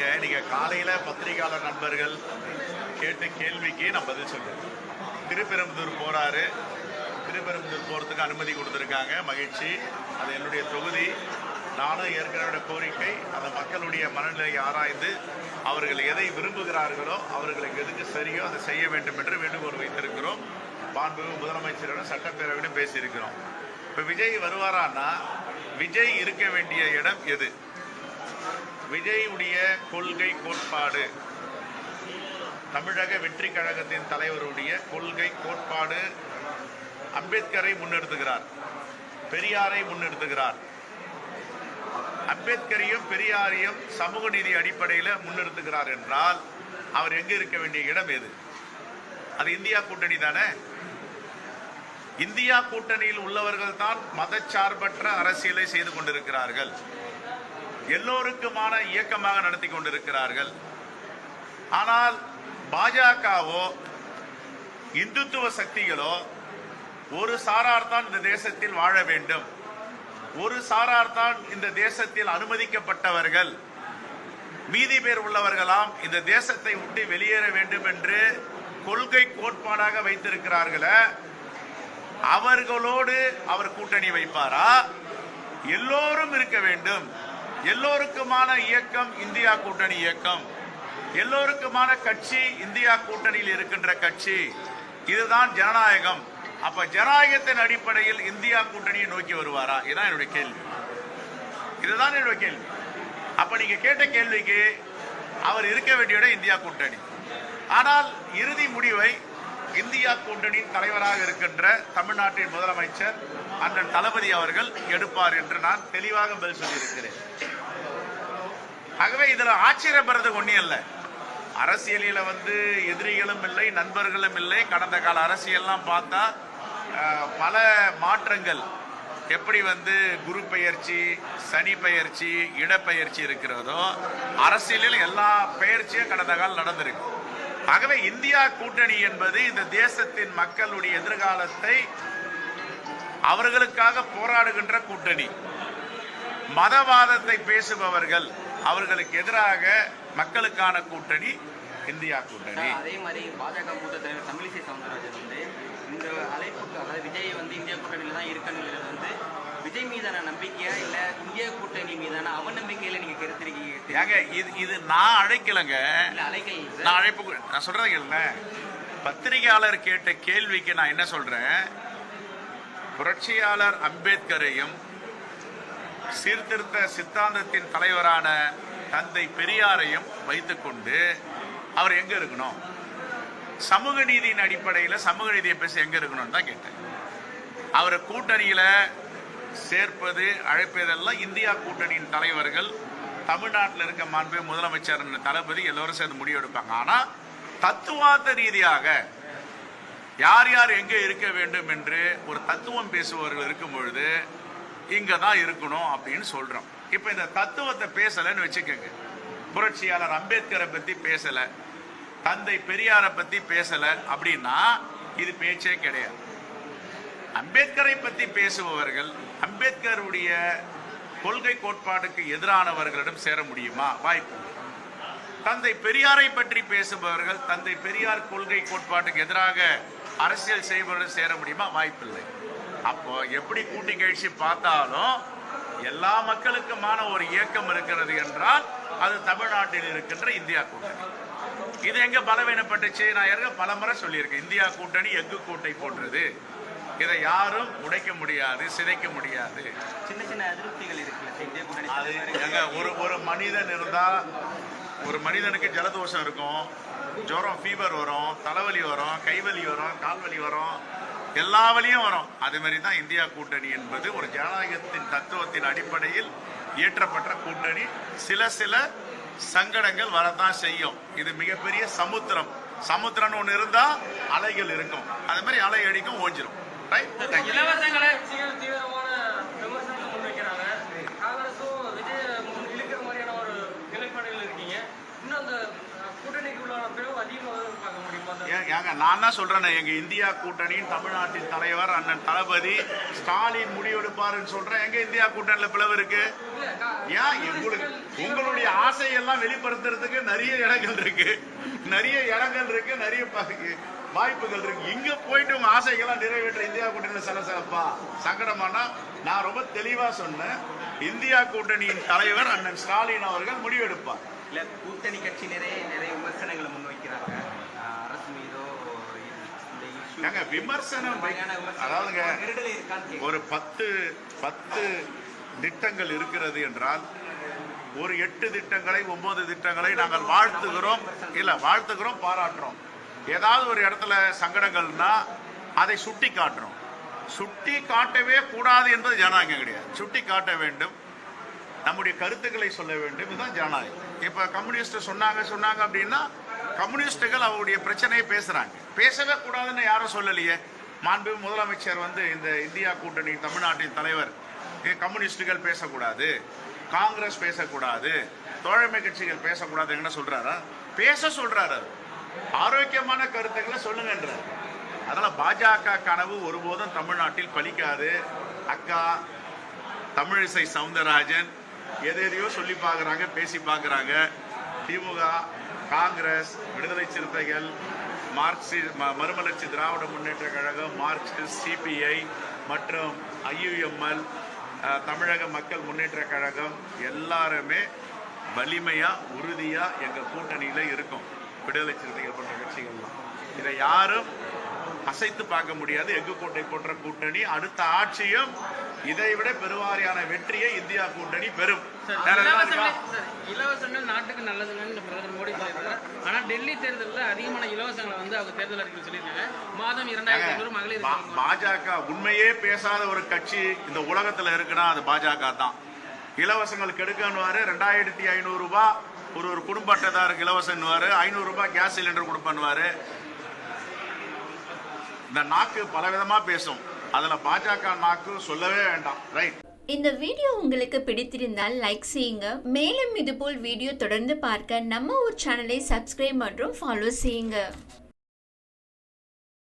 இல்லைங்க நீங்க காலையில பத்திரிகையாளர் நண்பர்கள் கேட்ட கேள்விக்கு நான் பதில் சொல்றேன். திருப்பெரும்புதூர் போறாரு. திருப்பெரும்புதூர் போறதுக்கு அனுமதி கொடுத்துருக்காங்க. மகிழ்ச்சி. அது என்னுடைய தொகுதி. நானும் ஏற்கனவே கோரிக்கை. அந்த மக்களுடைய மனநிலையை ஆராய்ந்து அவர்கள் எதை விரும்புகிறார்களோ அவர்களுக்கு எதுக்கு சரியோ அதை செய்ய வேண்டும் என்று வேண்டுகோள் வைத்திருக்கிறோம். மாண்புமிகு முதலமைச்சரிடம் சட்டப்பேரவையிலும் பேசியிருக்கிறோம். இப்போ விஜய் வருவாரான்னா விஜய் இருக்க வேண்டிய இடம் எது? விஜயுடைய கொள்கை கோட்பாடு. தமிழக வெற்றி கழகத்தின் தலைவருடைய கொள்கை கோட்பாடு அம்பேத்கரை முன்னெடுத்துகிறார். பெரியாரை முன்னெடுத்துகிறார். அம்பேத்கரையும் பெரியாரையும் சமூக நீதி அடிப்படையில் முன்னெடுத்துகிறார் என்றால் அவர் எங்கு இருக்க வேண்டிய இடம் எது? அது இந்தியா கூட்டணி தானே? இந்தியா கூட்டணியில் உள்ளவர்கள் தான் மதச்சார்பற்ற அரசியலை செய்து கொண்டிருக்கிறார்கள். எல்லோருக்குமான இயக்கமாக நடத்தி கொண்டிருக்கிறார்கள். ஆனால் பாஜகவோ இந்துத்துவ சக்திகளோ ஒரு சாரார் தான் இந்த தேசத்தில் வாழ வேண்டும். ஒரு சாரார் தான் இந்த தேசத்தில் அனுமதிக்கப்பட்டவர்கள். மீதி பேர் உள்ளவர்களாம் இந்த தேசத்தை விட்டு வெளியேற வேண்டும் என்று கொள்கை கோட்பாடாக வைத்திருக்கிறார்கள. அவர்களோடு அவர் கூட்டணி வைப்பாரா? எல்லோரும் இருக்க வேண்டும். எல்லோருக்குமான இயக்கம் இந்தியா கூட்டணி இயக்கம். எல்லோருக்குமான கட்சி இந்தியா கூட்டணியில் இருக்கின்ற கட்சி. இதுதான் ஜனநாயகம். அப்ப ஜனநாயகத்தின் அடிப்படையில் இந்தியா கூட்டணியை நோக்கி வருவாரா? இதுதான் என்னுடைய கேள்வி. இதுதான் என்னுடைய கேள்வி. அப்ப நீங்க கேட்ட கேள்விக்கு அவர் இருக்க வேண்டிய இடம் இந்தியா கூட்டணி. ஆனால் இறுதி முடிவை இந்தியா கூட்டணியின் தலைவராக இருக்கின்ற தமிழ்நாட்டின் முதலமைச்சர் அண்ணன் தளபதி அவர்கள் எடுப்பார் என்று நான் தெளிவாக பதில் சொல்லியிருக்கிறேன். ஆகவே இதுல ஆச்சரியப்படுறது ஒன்றும் இல்லை. அரசியலில வந்து எதிரிகளும் இல்லை நண்பர்களும் இல்லை. கடந்த கால அரசியல்லாம் பார்த்தா பல மாற்றங்கள். எப்படி வந்து குரு பெயர்ச்சி சனி பெயர்ச்சி இடப்பெயர்ச்சி இருக்கிறதோ அரசியலில் எல்லா பெயர்ச்சியும் கடந்த காலம் நடந்திருக்கு. ஆகவே இந்தியா கூட்டணி என்பது இந்த தேசத்தின் மக்களுடைய எதிர்காலத்தை அவர்களுக்காக போராடுகின்ற கூட்டணி. மதவாதத்தை பேசுபவர்கள் அவர்களுக்கு எதிராக மக்களுக்கான கூட்டணி இந்தியா கூட்டணி. அதே மாதிரி பாஜக மூத்த தலைவர் தமிழிசை சவுந்தரராஜன் வந்து இந்த அழைப்புக்கு அதாவது விஜய் வந்து இந்திய கூட்டணியில தான் இருக்கணுங்கிறது வந்து விஜய் மீதான நம்பிக்கையா இல்ல இந்திய கூட்டணி மீதான அவநம்பிக்கையில நீங்க கருத்திருக்கீங்க ஏங்க இது இது நான் அழைக்கலைங்க. நான் அழைப்பு நான் சொல்றேன் கேளுங்க. பத்திரிகையாளர் கேட்ட கேள்விக்கு நான் என்ன சொல்றேன்? புரட்சியாளர் அம்பேத்கரையும் சீர்திருத்த சித்தாந்தத்தின் தலைவரான தந்தை பெரியாரையும் வைத்துக்கொண்டு அவர் எங்க இருக்கணும்? சமூக நீதியின் அடிப்படையில் சமூக நீதியை பேச எங்க இருக்கணும்னு தான் கேட்டேன். அவரை கூட்டணியில சேர்ப்பது அழைப்பதெல்லாம் இந்தியா கூட்டணியின் தலைவர்கள் தமிழ்நாட்டில் இருக்க மாண்பு முதலமைச்சர் தளபதி எல்லோரும் சேர்ந்து முடிவெடுப்பாங்க. ஆனா தத்துவார்த்த ரீதியாக யார் யார் எங்கே இருக்க வேண்டும் என்று ஒரு தத்துவம் பேசுபவர்கள் இருக்கும் பொழுது இங்கே தான் இருக்கணும் அப்படின்னு சொல்கிறோம் இப்போ இந்த தத்துவத்தை பேசலைன்னு வச்சுக்கோங்க. புரட்சியாளர் அம்பேத்கரை பற்றி பேசலை. தந்தை பெரியாரை பற்றி பேசலை அப்படின்னா இது பேச்சே கிடையாது. அம்பேத்கரை பற்றி பேசுபவர்கள் அம்பேத்கருடைய கொள்கை கோட்பாட்டுக்கு எதிரானவர்களிடம் சேர முடியுமா? வாய்ப்பு தந்தை பெரியாரை பற்றி பேசுபவர்கள் தந்தை பெரியார் கொள்கை கோட்பாட்டுக்கு எதிராக அரசியல் செய்பவர்கள் சேர முடியுமா? வாய்ப்பில்லை. அப்போ எப்படி கூட்டி கழிச்சு பார்த்தாலும் எல்லா மக்களுக்குமான ஒரு இயக்கம் இருக்கிறது என்றால் அது தமிழ்நாட்டில் இருக்கின்ற இந்தியா கூட்டணி. இது எங்க பலவீனப்பட்டுச்சு? நான் ஏற்கனவே பல முறை சொல்லியிருக்கேன். இந்தியா கூட்டணி எஃகு கூட்டை போன்றது. இதை யாரும் உடைக்க முடியாது சிதைக்க முடியாது. சின்ன சின்ன அதிருப்திகள் இருக்குல்ல? ஒரு ஒரு மனிதன் இருந்தா ஒரு மனிதனுக்கு ஜலதோஷம் இருக்கும். ஜுரம் ஃபீவர் வரும் தலைவலி வரும் கைவலி வரும் கால்வலி வரும். எல்லா வழியும் வரும். அதே மாதிரி தான் இந்தியா கூட்டணி என்பது ஒரு ஜனநாயகத்தின் தத்துவத்தின் அடிப்படையில் இயற்றப்பட்ட கூட்டணி. சில சில சங்கடங்கள் வரத்தான் செய்யும். இது மிகப்பெரிய சமுத்திரம். சமுத்திரம்னு ஒன்று இருந்தால் அலைகள் இருக்கும். அது மாதிரி அலை அடிக்கும் ஓஞ்சிரும். ரைட் இலவசங்களை ஏங்க நான் தான் சொல்றேன் எங்க இந்தியா கூட்டணியின் தமிழ்நாட்டின் தலைவர் அண்ணன் தளபதி ஸ்டாலின் முடிவெடுப்பாருன்னு சொல்றேன். எங்க இந்தியா கூட்டணியில பிளவு இருக்கு? ஏன்? உங்களுக்கு உங்களுடைய ஆசையெல்லாம் வெளிப்படுத்துறதுக்கு நிறைய இடங்கள் இருக்கு. நிறைய இடங்கள் இருக்கு நிறைய வாய்ப்புகள் இருக்கு. இங்க போயிட்டு உங்க ஆசைகள்லாம் நிறைவேற்ற இந்தியா கூட்டணியில சலசலப்பா சங்கடமானா நான் ரொம்ப தெளிவா சொன்னேன். இந்தியா கூட்டணியின் தலைவர் அண்ணன் ஸ்டாலின் அவர்கள் முடிவெடுப்பார். இல்ல கூட்டணி கட்சியினரே ஏங்க, விமர்சனம் அதாவதுங்க, ஒரு பத்து பத்து திட்டங்கள் இருக்கிறது என்றால் ஒரு எட்டு திட்டங்களை ஒன்பது திட்டங்களை நாங்கள் வாழ்த்துகிறோம் இல்ல வாழ்த்துகிறோம் பாராட்டுறோம். ஏதாவது ஒரு இடத்துல சங்கடங்கள்னா அதை சுட்டி காட்டுறோம் சுட்டி காட்டவே கூடாது என்பது ஜனநாயகம் கிடையாது. சுட்டி காட்ட வேண்டும். நம்முடைய கருத்துக்களை சொல்ல வேண்டும். இதுதான் ஜனநாயகம். இப்ப கம்யூனிஸ்ட் சொன்னாங்க சொன்னாங்க அப்படின்னா கம்யூனிஸ்டுகள் அவருடைய பிரச்சனையை பேசுகிறாங்க பேசவே கூடாதுன்னு யாரும் சொல்லலையே. மாண்பு முதலமைச்சர் வந்து இந்த இந்தியா கூட்டணி தமிழ்நாட்டின் தலைவர். கம்யூனிஸ்டுகள் பேசக்கூடாது. காங்கிரஸ் பேசக்கூடாது. தோழமை கட்சிகள் பேசக்கூடாது என்ன சொல்கிறாரா பேச சொல்கிறாரு அவர். ஆரோக்கியமான கருத்துக்களை சொல்லுங்கன்றார். அதனால் பாஜக கனவு ஒருபோதும் தமிழ்நாட்டில் பலிக்காது. அக்கா தமிழிசை சவுந்தரராஜன் எதை எதையோ சொல்லி பார்க்குறாங்க பேசி பார்க்குறாங்க. திமுக காங்கிரஸ் விடுதலை Chiruthaigal Marxist Marumalarchi Dravida Munnetra Kazhagam Marxist CBI மற்றும் ஐயுஎம்எல் தமிழக மக்கள் முன்னேற்ற கழகம் எல்லாருமே வலிமையா உறுதியா எங்க கூட்டணியில இருக்கும். விடுதலை சிறுத்தைகள் போன்ற கட்சிகள்லாம். இதை யாரும் அசைத்து பார்க்க முடியாது. எஃகு கோட்டை போன்ற கூட்டணி அடுத்த ஆட்சியும் இதை விட பெருவாரியான வெற்றியை இந்தியா கூட்டணி பெறும்? இலவசங்கள் நாட்டுக்கு நல்லதுன்னு பிரதமர் மோடி சொல்லியிருக்காரு ஆனா டெல்லி தேர்தலில் அதிகமான இலவசங்களை வந்து அவங்க தேர்தல் அறிக்கையில் சொல்லியிருக்காங்க. மாதம் இரண்டாயிரத்தி ஐநூறு மகளிர். பாஜக உண்மையே பேசாத ஒரு கட்சி இந்த உலகத்துல இருக்குன்னா அது பாஜக தான். இலவசங்கள் கெடுக்கன்னுவாரு ரெண்டாயிரத்தி ஐநூறு ரூபாய் ஒரு ஒரு குடும்ப அட்டைதாருக்கு இலவசம்னுவாரு ஐநூறு ரூபாய் கேஸ் சிலிண்டர் கொடுப்பன்னுவாரு. இந்த நாக்கு பலவிதமா பேசும். அதுல பாஜக நாக்கு சொல்லவே வேண்டாம். ரைட் இந்த வீடியோ உங்களுக்கு பிடித்திருந்தால் லைக் செய்யுங்க. மேலும் இதுபோல் வீடியோ தொடர்ந்து பார்க்க நம்ம ஒரு சேனலை சப்ஸ்கிரைப் மற்றும் ஃபாலோ செய்யுங்க.